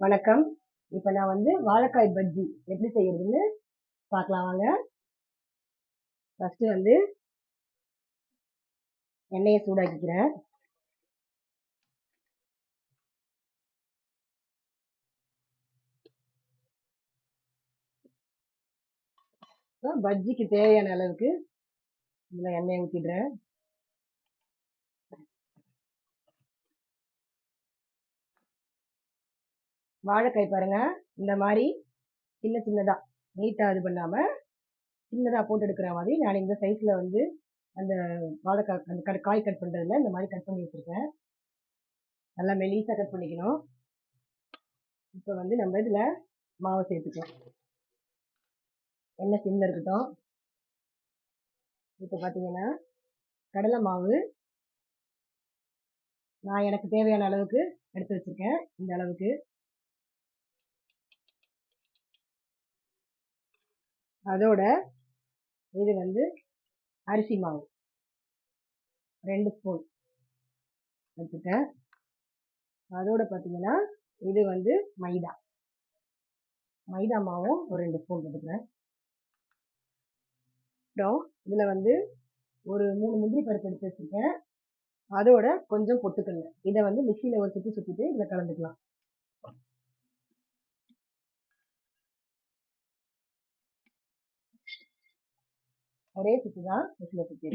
வணக்கம். இப்போ நான் வந்து வாழைக்காய் பஜ்ஜி எப்படி செய்யறதுன்னு பார்க்கலாம் வாங்க. ஃபஸ்ட்டு வந்து எண்ணெயை சூடாக்கிக்கிறேன். பஜ்ஜிக்கு தேவையான அளவுக்கு இதில் எண்ணெயை ஊற்றிடுறேன் வாழைக்காய் பாருங்க. இந்த மாதிரி சின்ன சின்னதாக நீட்டாக இது பண்ணாமல் சின்னதாக போட்டு எடுக்கிற மாதிரி நான் இந்த சைஸில் வந்து அந்த வாழைக்காய் அந்த கட் காய் கட் பண்ணுறதுல இந்த மாதிரி கட் பண்ணி வச்சுருக்கேன். நல்லா மெலிசாக கட் பண்ணிக்கணும். இப்போ வந்து நம்ம இதில் மாவை சேர்த்துக்கலாம். எண்ணெய் சின்ன இருக்கட்டும். இப்போ பார்த்தீங்கன்னா கடலை மாவு நான் எனக்கு தேவையான அளவுக்கு எடுத்து வச்சுருக்கேன். இந்த அளவுக்கு. அதோட இது வந்து அரிசி மாவு. ரெண்டு ஸ்பூன் எடுத்துட்டேன் அதோட பார்த்தீங்கன்னா இது வந்து மைதா. மைதா மாவும் ஒரு ரெண்டு ஸ்பூன் எடுத்துக்கிறேன் அப்புறம் இதில் வந்து ஒரு மூணு முந்திரி பருப்பு எடுத்து வச்சுருக்கேன். அதோட கொஞ்சம் பொட்டுக்கல்ல இதை வந்து மிக்சியில் ஒரு சுற்றி சுற்றிட்டு இதில் கலந்துக்கலாம். ஒரே சுத்து தான் மிக்சியில் சுற்றி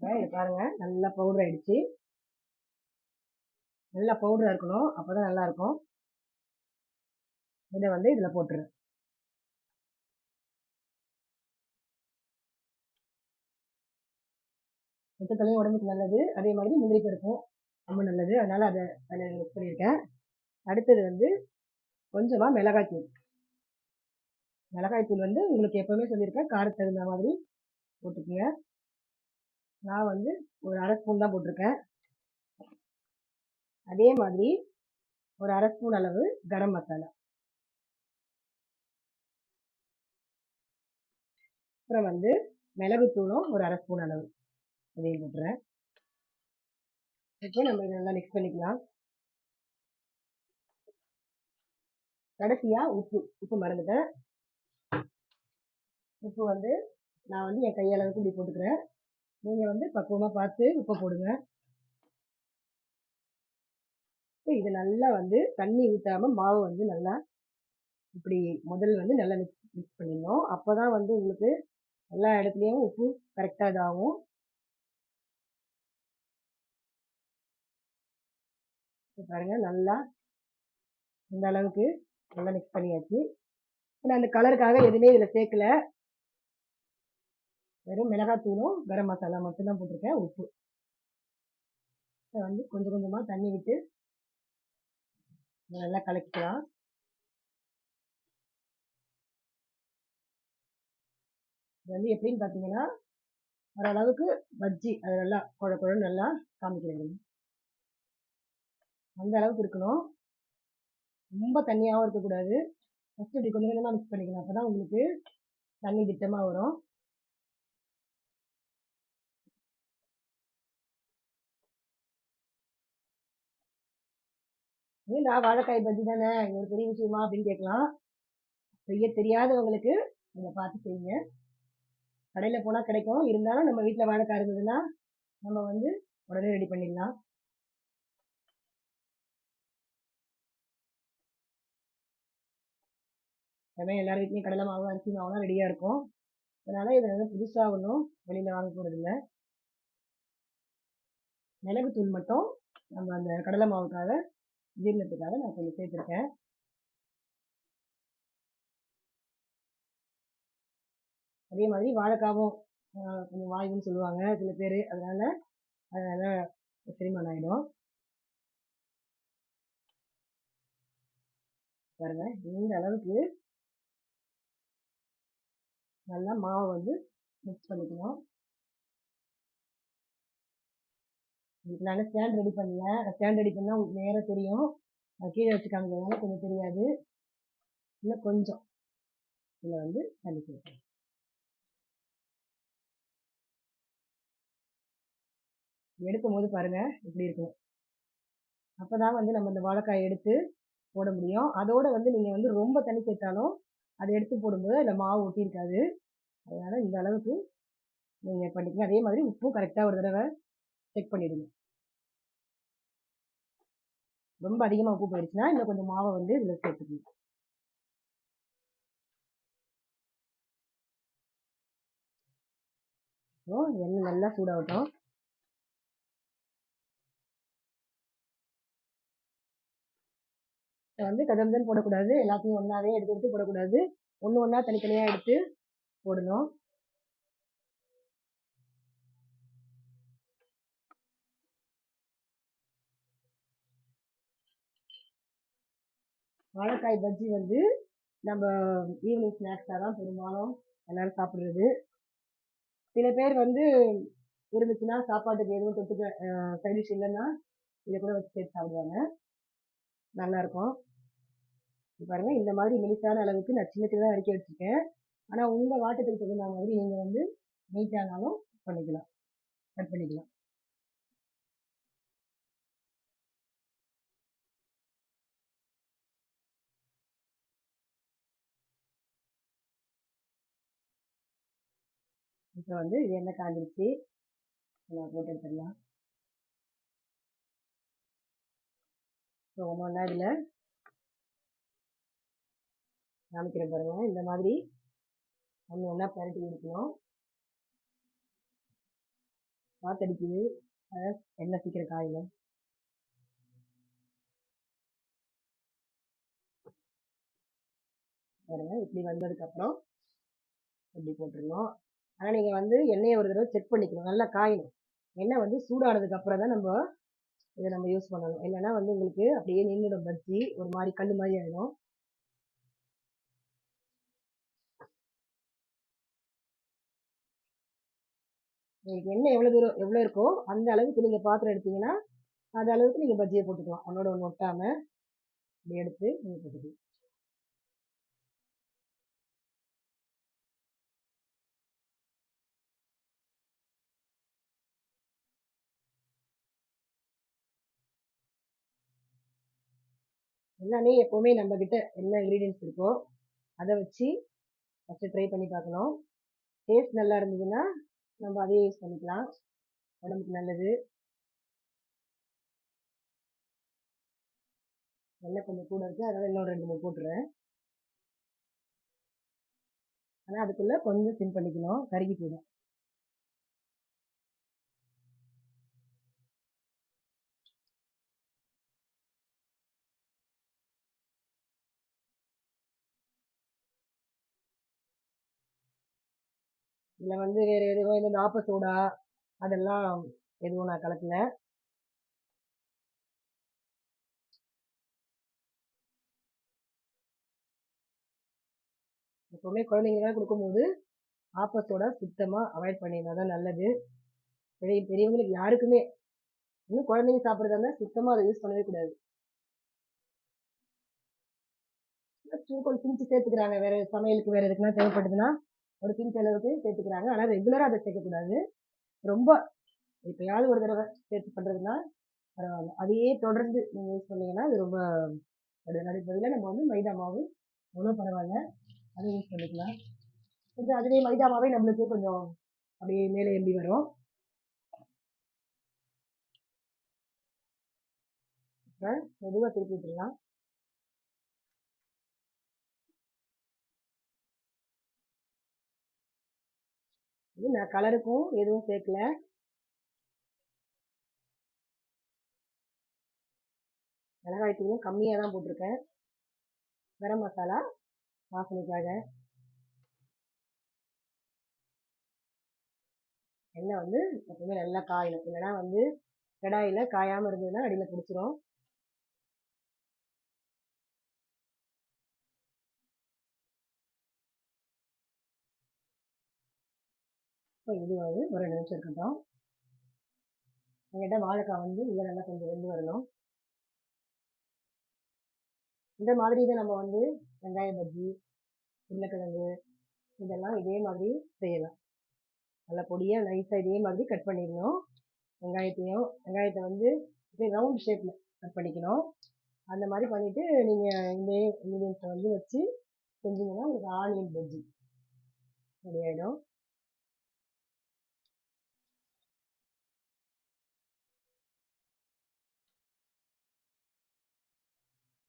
இது பாருங்க நல்லா பவுடர் ஆயிடுச்சு. நல்லா பவுடரா இருக்கணும் அப்பதான் நல்லா இருக்கும். இதை வந்து இதுல போட்டுரு. முட்டுக்களையும் உடம்புக்கு நல்லது. அதே மாதிரி முந்திரி பருப்பும் ரொம்ப நல்லது. அதனால் அதை அதில் மிக்ஸ் பண்ணியிருக்கேன் அடுத்தது வந்து கொஞ்சமாக மிளகாய் தூள். மிளகாய் தூள் வந்து உங்களுக்கு எப்போவுமே சொல்லியிருக்கேன். காரத்துக்கு தகுந்த மாதிரி போட்டுக்கோங்க. நான் வந்து ஒரு அரை ஸ்பூன் தான் போட்டிருக்கேன். அதே மாதிரி ஒரு அரை ஸ்பூன் அளவு கரம் மசாலா. அப்புறம் வந்து மிளகுத்தூளும் ஒரு அரை ஸ்பூன் அளவு. இதையும் போட்டுறேன் இப்போ நம்ம இதை நல்லா மிக்ஸ் பண்ணிக்கலாம். கடைசியா உப்பு உப்பு மறந்துட்டேன். உப்பு வந்து நான் வந்து என் கையளவுக்கு இப்படி போட்டுக்கிறேன். நீங்கள் வந்து பக்குவமாக பார்த்து உப்பை போடுங்க. இது நல்லா வந்து தண்ணி ஊற்றாம மாவு வந்து நல்லா இப்படி முதல் வந்து நல்லா மிக்ஸ் மிக்ஸ் பண்ணிடணும். அப்போ தான் வந்து உங்களுக்கு எல்லா இடத்துலையும் உப்பு கரெக்டாக இதாகும். பாருங்க நல்லா இந்த அளவுக்கு நல்லா மிக்ஸ் பண்ணியாச்சு. நான் அந்த கலருக்காக எதுவுமே இதில் சேர்க்கல. வெறும் மிளகாத்தூளும் கரம் மசாலா மட்டும்தான் போட்டிருக்கேன் உப்பு. வந்து கொஞ்சம் கொஞ்சமாக தண்ணி விட்டு நல்லா கலக்கிக்கலாம். இது வந்து எப்படின்னு பார்த்தீங்கன்னா ஓரளவுக்கு பஜ்ஜி அது நல்லா குழ குழன்னு நல்லா காமிக்கிறேன் அந்த அளவுக்கு இருக்கணும். ரொம்ப தண்ணியாகவும் இருக்கக்கூடாது. ஃபஸ்ட்டு இப்படி கொஞ்சம் கொஞ்சமாக மிக்ஸ் பண்ணிக்கணும். அப்போ தான் உங்களுக்கு தண்ணி திட்டமாக வரும். ஏண்டா வாழைக்காய் பஜ்ஜி தானே? இது ஒரு பெரிய விஷயமா அப்படின்னு கேட்கலாம். செய்ய தெரியாதவங்களுக்கு நீங்கள் பார்த்து செய்யுங்க. கடையில் போனால் கிடைக்கும். இருந்தாலும் நம்ம வீட்டில் வாழைக்காய் இருந்ததுன்னா நம்ம வந்து உடனே ரெடி பண்ணிடலாம். அதுமாதிரி எல்லார் வீட்லேயும் கடலை மாவு அரிசி மாவுலாம் ரெடியாக இருக்கும். அதனால் இதை வந்து புதுசாக ஒன்றும் வெளியில் வாங்க போகிறதில்ல மிளகுத்தூள் மட்டும் நம்ம அந்த கடலை மாவுக்காக ஜீரணத்துக்காக நான் கொஞ்சம் சேர்த்துருக்கேன். அதே மாதிரி வாழைக்காவும் கொஞ்சம் வாயுன்னு சொல்லுவாங்க சில பேர். அதனால அதனால செரிமானம் ஆகிடும் பாருங்க இந்த அளவுக்கு நல்லா மாவை வந்து மிக்ஸ் பண்ணிக்கணும். இதுக்கு நான் ஸ்டாண்ட் ரெடி பண்ணல. ஸ்டாண்ட் ரெடி பண்ணால் உங்களுக்கு நேராக தெரியும். கீழே வச்சுக்காங்க கொஞ்சம் தெரியாது. இன்னும் கொஞ்சம். இதில் வந்து தண்ணி சேர்க்கணும் எடுக்கும் போது பாருங்கள் இப்படி இருக்கணும் அப்பதான் வந்து நம்ம இந்த வாழைக்காய் எடுத்து போட முடியும். அதோடு வந்து நீங்கள் வந்து ரொம்ப தண்ணி சேர்த்தாலும் அதை எடுத்து போடும்போது அதில் மாவு ஒட்டியிருக்காது அதனால் இந்த அளவுக்கு நீங்கள் பண்ணிக்கங்க. அதே மாதிரி உப்பும் கரெக்டாக ஒரு தடவை செக் பண்ணிடுங்க. ரொம்ப அதிகமாக உப்பு போயிடுச்சுன்னா இன்னும் கொஞ்சம் மாவை வந்து இதில் சேர்த்துக்கணும். இப்போ எண்ணெய் நல்லா சூடாகட்டும். வந்து கதம்தன் போடக்கூடாது. எல்லாத்தையும் ஒன்றாவே எடுத்து எடுத்து போடக்கூடாது. ஒன்று ஒன்றா தனித்தனியாக எடுத்து போடணும். வாழைக்காய் பஜ்ஜி வந்து நம்ம ஈவினிங் ஸ்நாக்ஸாக தான் பெரும்பாலும் எல்லோரும் சாப்பிட்றது. சில பேர் வந்து இருந்துச்சுன்னா சாப்பாட்டுக்கு எதுவும் தொட்டுக்க சைடிஷ் இல்லைன்னா இதை கூட வச்சு சேர்த்து சாப்பிடுவாங்க. நல்லாயிருக்கும் பாருங்க இந்த மாதிரி மெலிசான அளவுக்கு நான் சின்ன சின்னதாக அடிக்க வச்சுருக்கேன். ஆனால் உங்கள் வாட்டத்துக்கு தகுந்த மாதிரி நீங்கள் வந்து நீட்டானாலும் பண்ணிக்கலாம். கட் பண்ணிக்கலாம். இப்போ வந்து இது என்ன காஞ்சிருச்சு. நான் போட்டு எடுத்துடலாம். ஸோ ஒன்று ஒன்றா இதில் காமிக்கிறேன் பாருங்க. இந்த மாதிரி ஒன்று ஒன்றா பரட்டி எடுக்கணும் காத்தடிக்குது. எண்ணெய் சீக்கிரம் காயில் பாருங்க இப்படி வந்ததுக்கப்புறம் இப்படி போட்டுருணும் ஆனால் நீங்கள் வந்து எண்ணெயை ஒரு தடவை செக் பண்ணிக்கணும். நல்லா காயணும். எண்ணெய் வந்து சூடானதுக்கப்புறம் தான் நம்ம இதை நம்ம யூஸ் பண்ணணும். இல்லைன்னா வந்து உங்களுக்கு அப்படியே நின்றுடும் பஜ்ஜி. ஒரு மாதிரி கல் மாதிரி ஆயிடும். உங்களுக்கு எண்ணெய் எவ்வளோ தூரம் எவ்வளோ இருக்கோ அந்த அளவுக்கு நீங்கள் பாத்திரம் எடுத்தீங்கன்னா அந்த அளவுக்கு நீங்கள் பஜ்ஜியை போட்டுக்கலாம். ஒன்னோட ஒன்று ஒட்டாமல் இப்படி எடுத்து நீங்கள் போட்டுக்கலாம். எல்லாமே எப்போவுமே நம்ம கிட்ட என்ன இன்க்ரீடியன்ஸ் இருக்கோ அதை வச்சு ஃபஸ்ட்டு ட்ரை பண்ணி பார்க்கணும். டேஸ்ட் நல்லா இருந்ததுன்னா நம்ம அதையே யூஸ் பண்ணிக்கலாம். உடம்புக்கு நல்லது. எண்ணெய் கொஞ்சம் கூட இருக்குது அதனால் இன்னும் ரெண்டு மூணு போட்டுறேன். ஆனால் அதுக்குள்ளே கொஞ்சம் சிம் பண்ணிக்கணும். கருகி போயிடும். இதில் வந்து வேறு எதுவும் இந்த ஆப்ப சோடா அதெல்லாம் எதுவும் நான் கலக்கல. எப்போவுமே குழந்தைங்களுக்காக கொடுக்கும்போது ஆப்ப சோடா சுத்தமாக அவாய்ட் பண்ணியிருந்தா தான் நல்லது. பெரிய பெரியவங்களுக்கு யாருக்குமே இன்னும் குழந்தைங்க சாப்பிட்றதா இருந்தால் சுத்தமாக அதை யூஸ் பண்ணவே கூடாது. கொஞ்சம் திரிச்சு சேர்த்துக்கிறாங்க. வேறு சமையலுக்கு வேறு எதுக்குன்னா தேவைப்படுதுன்னா ஒரு பிஞ்ச் அளவுக்கு சேர்த்துக்கிறாங்க. ஆனால் ரெகுலராக அதை சேர்க்கக்கூடாது. ரொம்ப எப்பயாவது ஒரு தடவை சேர்த்து பண்ணுறதுனா பரவாயில்ல. அதையே தொடர்ந்து நீங்கள் யூஸ் பண்ணீங்கன்னா அது ரொம்ப அது அதுக்கு பதிலாக நம்ம வந்து மைதா மாவு அவ்வளோ பரவாயில்ல. அதை யூஸ் பண்ணிக்கலாம். கொஞ்சம் அதுவே மைதா மாவே நம்மளுக்கு கொஞ்சம் அப்படியே மேலே எம்பி வரும். மெதுவாக திருப்பி விட்டுடலாம். இது நான் கலருக்கும் எதுவும் சேர்க்கல. மிளகாய் தூளும் கம்மியாக தான் போட்டிருக்கேன். கரம் மசாலா வாசனைக்காக. எண்ணெய் வந்து எப்பவுமே நல்லா காயணும். இல்லைன்னா வந்து கடாயில் காயாமல் இருந்ததுன்னா அடியில் பிடிச்சிரும். இப்போ இது வந்து ஒரு நிமிஷம் இருக்கட்டும் எங்கிட்ட வாழைக்காய் வந்து இதை நல்லா கொஞ்சம் வெந்து வரணும். இந்த மாதிரி தான் நம்ம வந்து வெங்காய பஜ்ஜி உருளைக்கிழங்கு இதெல்லாம் இதே மாதிரி செய்யலாம். நல்லா பொடியாக நைஸாக இதே மாதிரி கட் பண்ணிடணும். வெங்காயத்தையும் வெங்காயத்தை வந்து இப்படி ரவுண்ட் ஷேப்பில் கட் பண்ணிக்கணும். அந்த மாதிரி பண்ணிவிட்டு நீங்கள் இந்த இன்க்ரீடியன்ஸை வந்து வச்சு செஞ்சீங்கன்னா உங்களுக்கு ஆனியன் பஜ்ஜி ரெடி ஆகிடும்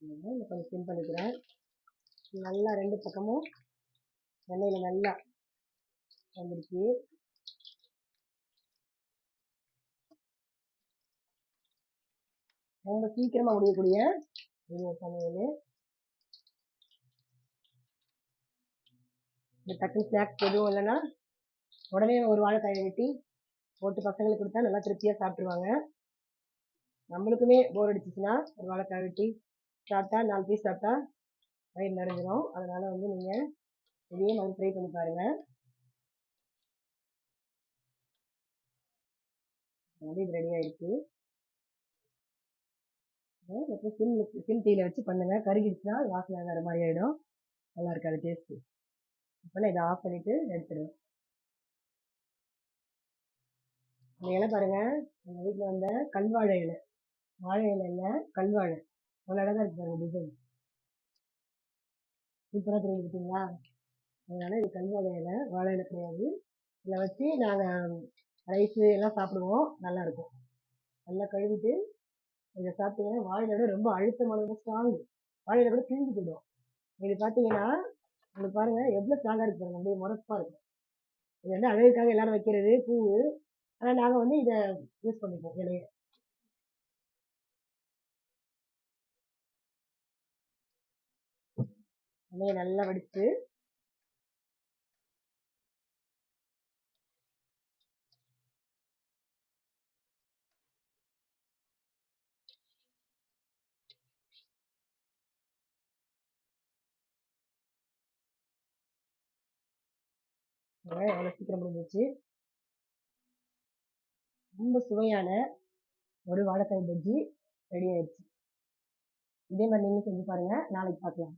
இதை கொஞ்சம் ஸ்பின் பண்ணிக்கிறேன். நல்லா ரெண்டு பக்கமும் எண்ணெயில் நல்லா வந்துடுச்சு. ரொம்ப சீக்கிரமாக முடியக்கூடிய ஒரு சமையல். இந்த டக்குனு ஸ்நாக்ஸ் எதுவும் இல்லைன்னா உடனே ஒரு வாழைக்காயை வெட்டி போட்டு பசங்களுக்கு கொடுத்தா நல்லா திருப்தியாக சாப்பிட்ருவாங்க நம்மளுக்குமே போர் அடிச்சிச்சுன்னா ஒரு வாழைக்காய் வெட்டி ஷார்ட்டாக நாலு பீஸ் சாப்பிட்டா வயிறு நிறைஞ்சிடும் அதனால் வந்து நீங்கள் இதே மாதிரி ட்ரை பண்ணி பாருங்கள் வந்து இது ரெடி ஆயிடுச்சு. அப்புறம் சிம் சிம் டீயில் வச்சு பண்ணுங்க. கருகிடுச்சுன்னா வாசனை வேறு மாதிரி ஆகிடும் நல்லா இருக்காது டேஸ்ட்டு இப்போ நான் இதை ஆஃப் பண்ணிவிட்டு எடுத்துடுவேன். இந்த இலை பாருங்கள் எங்கள் வீட்டில் வந்த கல்வாழை இலை. வாழை இலை இல்லை கல்வாழை. அவ்வளோ அழகாக இருக்குது பாருங்க டிசைன் சூப்பராக தெரிஞ்சுக்கிட்டீங்களா அதனால் இது கல்வாழை இலை வாழை இலை கிடையாது. இதில் வச்சு நாங்கள் ரைஸு எல்லாம் சாப்பிடுவோம். நல்லாயிருக்கும் நல்லா கழுவிட்டு இதை சாப்பிட்டீங்கன்னா வாழையோட ரொம்ப அழுத்தமானது ஸ்ட்ராங்கு வாழையில கூட கிழிஞ்சு போயிடும். இது பார்த்தீங்கன்னா உங்களுக்கு பாருங்கள் எவ்வளோ ஸ்ட்ராங்காக இருக்கு பாருங்க அப்படியே முரப்பாக இருக்கும். இது வந்து அழகுக்காக எல்லாரும் வைக்கிறது பூ ஆனால் நாங்கள் வந்து இதை யூஸ் பண்ணிப்போம் இலைய இலைய நல்லா வடித்து அவ்வளோ சீக்கிரம் முடிஞ்சிச்சு ரொம்ப சுவையான ஒரு வாழைக்காய் பஜ்ஜி ரெடி ஆயிடுச்சு. இதே மாதிரி நீங்களும் செஞ்சு பாருங்கள் நாளைக்கு பார்க்கலாம்.